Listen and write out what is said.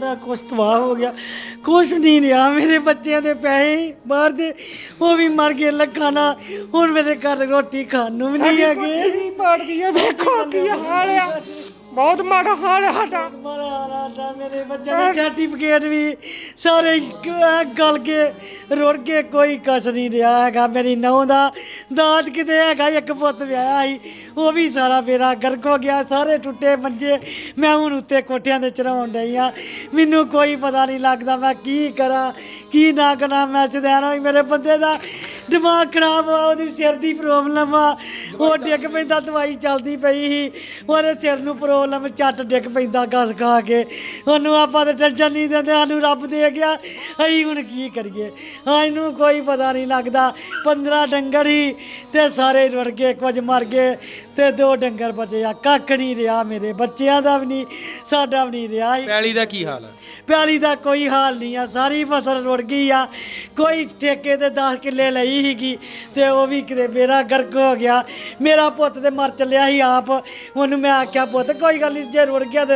ਸਾਰਾ ਕੁਛ ਤਬਾਹ ਹੋ ਗਿਆ। ਕੁਛ ਨਹੀਂ ਰਿਹਾ। ਮੇਰੇ ਬੱਚਿਆਂ ਦੇ ਪੈਸੇ ਬਾਹਰ ਦੇ ਉਹ ਵੀ ਮਰ ਗਏ ਲੱਖਾਂ ਨਾਲ। ਹੁਣ ਮੇਰੇ ਘਰ ਰੋਟੀ ਖਾਣ ਨੂੰ ਵੀ ਨਹੀਂ ਹੈਗੇ। ਨਹੀਂ ਪਾੜਦੀ ਆ ਵੇਖੋ ਕੀ ਹਾਲ ਆ। ਬਹੁਤ ਮਾੜਾ ਹਾਲ ਆ ਸਾਡਾ। ਮਾਰਾ ਰਾਤਾ ਮੇਰੇ ਬੱਚਿਆਂ ਦੇ ਸਰਟੀਫਿਕੇਟ ਵੀ ਸਾਰੇ ਗ- ਗਲ ਕੇ, ਰੁੜ ਕੇ ਕੋਈ ਕਸ ਨਹੀਂ ਰਿਹਾ ਹੈਗਾ। ਮੇਰੀ ਨੌਂ ਦਾ ਦਾਤ ਕਿਤੇ ਹੈਗਾ, ਇੱਕ ਪੁੱਤ ਵਿਆਹਿਆ ਸੀ। ਉਹ ਵੀ ਸਾਰਾ ਮੇਰਾ ਗਰਕ ਹੋ ਗਿਆ, ਸਾਰੇ ਟੁੱਟੇ ਮੰਜੇ। ਮੈਂ ਹੁਣ ਉੱਤੇ ਕੋਠਿਆਂ ਤੇ ਚੜਾਉਣ ਡਈ ਆ। ਮੈਨੂੰ ਕੋਈ ਪਤਾ ਨਹੀਂ ਲੱਗਦਾ ਮੈਂ ਕੀ ਕਰਾਂ, ਕੀ ਨਾ ਕਰਾਂ। ਮੈਂ ਚਦੈਣਾ ਵੀ ਮੇਰੇ ਬੰਦੇ ਦਾ ਦਿਮਾਗ ਖਰਾਬ ਆ ਉਹਦੀ ਸਿਰ ਦੀ ਪ੍ਰੋਬਲਮ ਆ। ਉਹ ਡਿੱਗ ਪੈਂਦਾ, ਦਵਾਈ ਚੱਲਦੀ ਪਈ ਸੀ। ਉਹਦੇ ਸਿਰ ਨੂੰ ਪ੍ਰੋਬਲਮ ਝੱਟ ਡਿੱਗ ਪੈਂਦਾ, ਗਸ ਖਾ ਕੇ। ਉਹਨੂੰ ਆਪਾਂ ਤੇ ਟੈਨਸ਼ਨ ਨਹੀਂ ਦਿੰਦੇ, ਸਾਨੂੰ ਰੱਬ ਦੇ ਗਿਆ ਅਸੀਂ ਹੁਣ ਕੀ ਕਰੀਏ? ਹਾਂ ਇਹਨੂੰ ਕੋਈ ਪਤਾ ਨਹੀਂ ਲੱਗਦਾ। 15 ਡੰਗਰ ਹੀ ਤੇ ਸਾਰੇ ਰੁੜ ਗਏ ਕੁਝ ਮਰ ਗਏ ਤੇ ਦੋ ਡੰਗਰ ਬਚੇ ਆ। ਕੱਖ ਨਹੀਂ ਰਿਹਾ ਮੇਰੇ ਬੱਚਿਆਂ ਦਾ ਵੀ ਨਹੀਂ ਸਾਡਾ ਵੀ ਨਹੀਂ ਰਿਹਾ। ਪੈਲੀ ਦਾ ਕੀ ਹਾਲ ਹੈ ਪਿਆਲੀ ਦਾ ਕੋਈ ਹਾਲ ਨਹੀਂ ਆ। ਸਾਰੀ ਫਸਲ ਰੁੜ ਗਈ ਆ। ਕੋਈ ਠੇਕੇ ਤੇ 10 ਕਿੱਲੇ ਲਈ ਸੀਗੀ ਤੇ ਉਹ ਵੀ ਕਿਤੇ ਮੇਰਾ ਗਰਕ ਹੋ ਗਿਆ। ਮੇਰਾ ਪੁੱਤ ਤੇ ਮਰ ਚੱਲਿਆ ਸੀ ਆਪ। ਉਹਨੂੰ ਮੈਂ ਆਖਿਆ ਪੁੱਤ ਕੋਈ ਗੱਲ ਨਹੀਂ ਜੇ ਰੁੜ ਗਿਆ ਤੇ